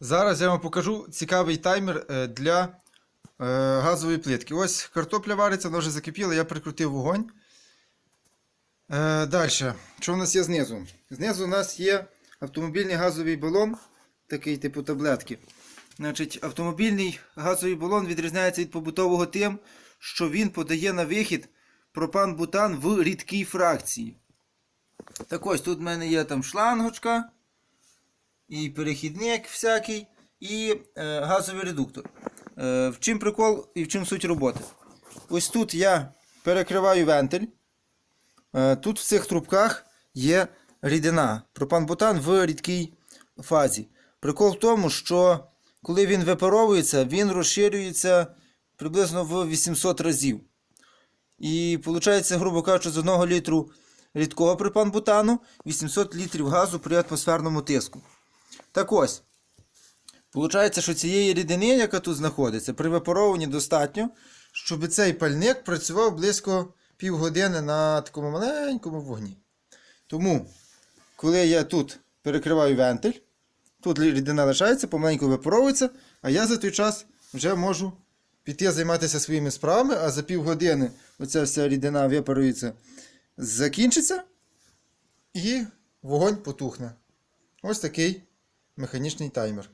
Зараз я вам покажу цікавий таймер е, для е, газової плитки. Ось картопля вариться, вона вже закипіла, я прикрутив вогонь. Е, Далі, що в нас є знизу? Знизу у нас є автомобільний газовий балон, такий типу таблетки. Значить, автомобільний газовий балон відрізняється від побутового тим, що він подає на вихід пропан-бутан в рідкій фракції. Так ось тут в мене є там шлангочка, і перехідник всякий, і е, газовий редуктор. Е, в чим прикол і в чим суть роботи? Ось тут я перекриваю вентиль. Е, тут в цих трубках є рідина, пропан-бутан в рідкій фазі. Прикол в тому, що коли він випаровується, він розширюється приблизно в 800 разів. І виходить, грубо кажучи, з 1 літру рідкого пропан-бутану 800 літрів газу при атмосферному тиску. Так ось, виходить, що цієї рідини, яка тут знаходиться, при випаровуванні достатньо, щоб цей пальник працював близько півгодини на такому маленькому вогні. Тому, коли я тут перекриваю вентиль, тут рідина лишається, помаленьку випаровується, а я за той час вже можу піти займатися своїми справами, а за півгодини оця вся рідина випарується, закінчиться, і вогонь потухне. Ось такий механічний таймер.